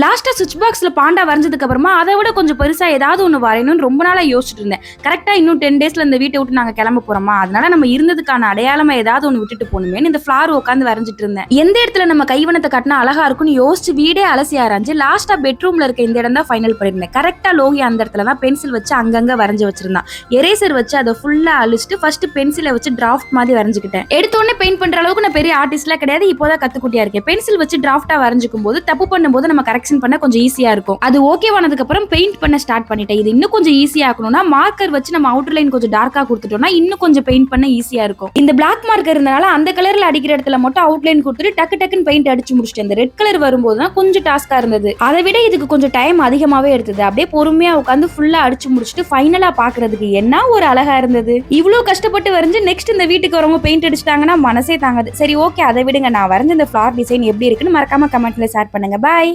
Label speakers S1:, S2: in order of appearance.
S1: லாஸ்ட்டாக சுவிட்ச் பாக்ஸில் பாண்டா வரைஞ்சதுக்கு அப்புறமா அதை விட கொஞ்சம் பெருசாக ஏதாவது ஒன்று வரையணும்னு ரொம்ப நாளாக யோசிச்சுட்டு இருந்தேன். கரெக்டாக இன்னும் டென் டேஸில் இந்த வீட்டை விட்டு நாங்கள் கிளம்ப போகிறோமா அதனால நம்ம இருந்ததுக்கான அடையாளமா ஏதாவது ஒன்று விட்டுட்டு போகணுமேனு இந்த ஃப்ளார் உட்காந்து வரைஞ்சிட்டு இருந்தேன். எந்த இடத்துல நம்ம கைவனத்தை கட்டினா அழகா இருக்கும்னு யோசிச்சு வீடே அலசி ஆராய்ஞ்சு லாஸ்ட்டாக பெட்ரூமில் இருக்க இந்த இடம் தான் ஃபைனல் பண்ணியிருந்தேன். கரெக்டாக லோகி அந்த இடத்துல தான் பென்சில் வச்சு அங்கங்கே வரைஞ்சி வச்சிருந்தான். எரேசர் வச்சு அதை ஃபுல்லாக அழிச்சிட்டு ஃபர்ஸ்ட் பென்சிலை வச்சு டிராஃப்ட் மாதிரி வரைஞ்சிக்கிட்டேன். எடுத்தோடனே பெயிண்ட் பண்ற அளவுக்கு நான் பெரிய ஆர்டிஸ்ட்லாம் கிடையாது இப்போதான் கத்துக்குட்டியா இருக்கேன். பென்சில் வச்சு டிராஃப்டா வரைஞ்சிக்கும் போது தப்பு பண்ணும்போது நம்ம கரெக்ஷன் பண்ண கொஞ்சம் ஈஸியா இருக்கும். அது ஓகேவானதுக்கு அப்புறம் பெயிண்ட் பண்ண ஸ்டார்ட் பண்ணிட்டேன். இது இன்னும் கொஞ்சம் ஈஸியா ஆக்கணும்னா மார்க்கர் வச்சு நம்ம அவுட்டர் லைன் கொஞ்சம் டார்க்கா கொடுத்துட்டோம்னா இன்னும் கொஞ்சம் பெயிண்ட் பண்ண ஈஸியா இருக்கும். இந்த பிளாக் மார்க்கர் இருந்தனால அந்த கலர்ல அடிக்கிற இடத்துல மட்டும் அவுட்லைன் கொடுத்துட்டு டக்கு டக்குன்னு பெயிண்ட் அடிச்சு முடிச்சுட்டு இந்த ரெட் கலர் வரும்போது தான் கொஞ்சம் டாஸ்கா இருந்தது. அதை விட இதுக்கு கொஞ்சம் டைம் அதிகமாவே எடுத்தது. அப்படியே பொறுமையா உட்காந்து ஃபுல்லா அடிச்சு முடிச்சுட்டு ஃபைனலா பாக்குறதுக்கு என்ன ஒரு அழகா இருந்தது. இவ்வளவு கஷ்டப்பட்டு வரைஞ்சு நெக்ஸ்ட் இந்த வீட்டுக்கு வரவங்க பெயிண்ட் அடிச்சிட்டாங்கன்னா மனசே தாங்காது. சரி ஓகே அதை விடுங்க. நான் வரைஞ்ச இந்த ஃபிளார் டிசைன் எப்படி இருக்குன்னு மறக்காம கமெண்ட்ல ஷேர் பண்ணுங்க. பாய்